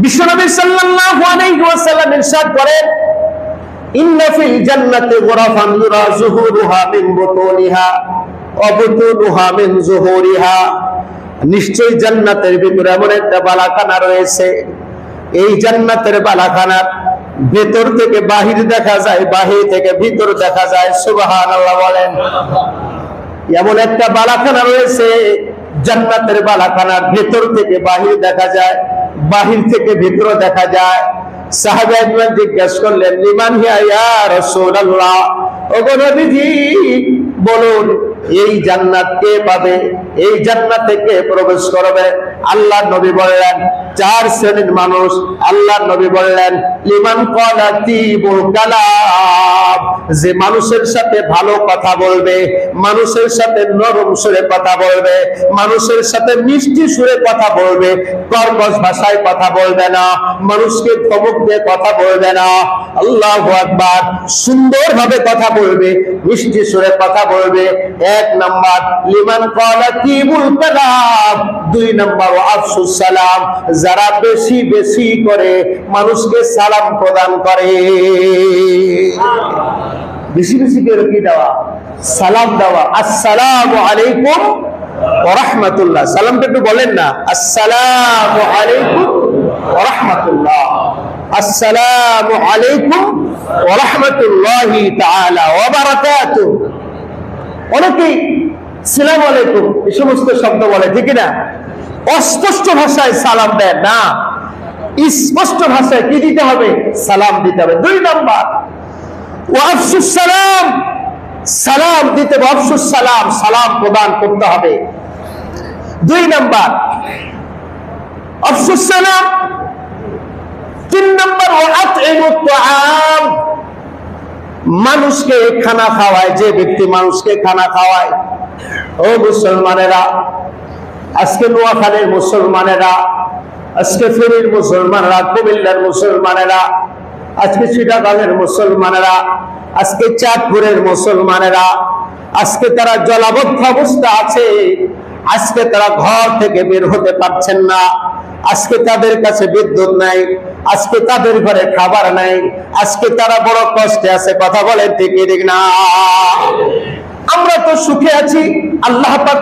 বিশ্বনবী সাল্লাল্লাহু আলাইহি ওয়াসাল্লাম ইরশাদ করেন, ইন্না ফিল জান্নাতি গুরাফান ইউরা যুহুরুহা মিন বুতুনিহা ওয়া বুতুনুহা মিন যুহুরিহা নিশ্চয়ই জান্নাতের ভিতরে এমন একটা বালাখানা রয়েছে। এই জান্নাতের বালাখানার ভেতর থেকে বাহির দেখা যায়, বাহির থেকে ভিতর দেখা যায়, সুবহানাল্লাহ বলেন। এমন একটা বালাখানা রয়েছে, জান্নাতের বালাখানার ভেতর থেকে বাহির দেখা যায়। বাহির থেকে ভিতরে দেখা যায়। সাহাবা একবার জিজ্ঞাসা করলেন, লিমান হিয়া ইয়া রাসূলুল্লাহ? ওগো নবীজি বলুন এই জান্নাত কে পাবে? এই জান্নাতে কে প্রবেশ করবে আল্লাহ নবী বললেন, চার শ্রেণির মানুষ আল্লাহ নবী বললেন, লিমান ক্বালা তিবুল কালাম যে মানুষের সাথে ভালো কথা বলবে, মানুষের সাথে নরম সুরে কথা বলবে, মানুষের সাথে মিষ্টি সুরে কথা বলবে, কর্কশ ভাষায় কথা বলবে না, মানুষকে ধমক দিয়ে কথা বলবে না। আল্লাহ আকবার সুন্দরভাবে কথা বলবে, মিষ্টি সুরে কথা বলবে এক নাম্বার, লিমান দুই নাম্বার আফসুস সালাম। যারা বেশি বেশি করে মানুষকে সালাম প্রদান করে। বেশি বেশি করে কি দেওয়া? সালাম দেওয়া। আসসালামু আলাইকুম রাহমাতুল্লাহ। সালামটা একটু বলেন না। আসসালামু আলাইকুম রাহমাতুল্লাহ। আসসালামু আলাইকুম রাহমাতুল্লাহি তাআলা ওয়া বারাকাতুহু। অনেকেই সালাম আলাইকুম, এই সমস্ত শব্দ বলে, ঠিক না অস্পষ্ট ভাষায় সালাম দেয় না। স্পষ্ট ভাষায় কি দিতে হবে? সালাম দিতে হবে। দুই নম্বর সালাম সালাম দিতে সালাম সালাম প্রদান করতে হবে। দুই নম্বর আফসুস সালাম তিন নম্বর মানুষকে খানা খাওয়ায়, যে ব্যক্তি মানুষকে খানা খাওয়ায়। ও মুসলমানেরা, আজকে নোয়াখালীর মুসলমানেরা, আজকে ফেরির মুসলমানরা, কুমিল্লার মুসলমানেরা, আজকে চিটাগাঙের মুসলমানেরা, আজকে চাঁদপুরের মুসলমানেরা, আজকে তারা জলাবদ্ধ অবস্থা আছে, আজকে তারা ঘর থেকে বের হতে পারছেন না। আজকে তাদের কাছে বিদ্যুৎ নাই, আজকে তাদের ঘরে খাবার নাই, আজকে তারা বড় কষ্টে আছে, কথা বলেন ঠিক ঠিক না? আমরা তো সুখে আছি, আল্লাহ পাক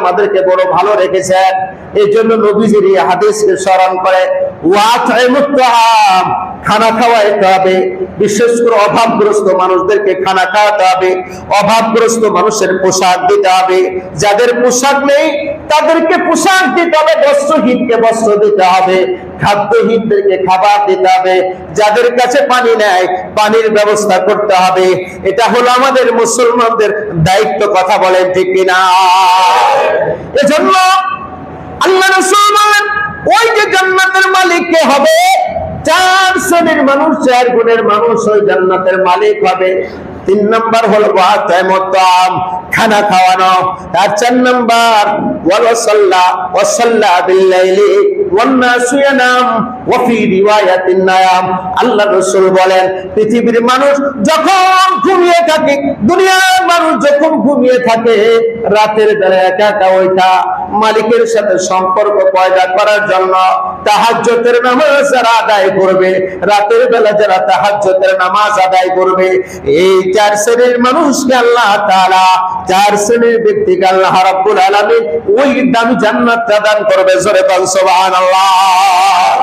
আমাদেরকে বড় ভালো রেখেছেন এই জন্য নবীজির হাদিসকে স্মরণ করে খানা খাওয়াইতে হবে, বিশেষ করে অভাবগ্রস্ত মানুষদেরকে খানা খাওয়াতে হবে, অভাবগ্রস্ত মানুষের পোশাক দিতে হবে, যাদের পোশাক নেই তাদেরকে পোশাক দিতে হবে, বস্ত্রহীনকে বস্ত্র দিতে হবে, খাদ্যহীনদেরকে খাবার দিতে হবে, যাদের কাছে পানি নেয় পানির ব্যবস্থা করতে হবে। এটা হলো আমাদের মুসলমানদের দায়িত্ব, কথা বলেন ঠিক কিনা? এজন্য আল্লাহ রাসূল ওই যে জান্নাতের মালিক কে হবে? চার শ্রেণির মানুষ, চার গুণের মানুষ ওই জান্নাতের মালিক হবে। তিন নম্বর হলো ওয়াতাম খানা খাওয়ানো। আর চার নম্বর ওয়াসাল্লা ওয়াসাল্লা বিল্লাইলি। পৃথিবীর মানুষ যখন ঘুমিয়ে থাকে, দুনিয়ার মানুষ যখন ঘুমিয়ে থাকে, রাতের বেলা একা একা ওইটা মালিকের সাথে সম্পর্ক পয়দা করার জন্য তাহাজ্জতের নামাজ যারা আদায় করবে, রাতের বেলা যারা তাহাজ্জতের নামাজ আদায় করবে, এই চার শ্রেণির মানুষকে আল্লাহ তাআলা, চার শ্রেণির ব্যক্তিকে আল্লাহ রাব্বুল আলামিন ওই দামি জান্নাত প্রদান করবে। জোরে বল সুবহানাল্লাহ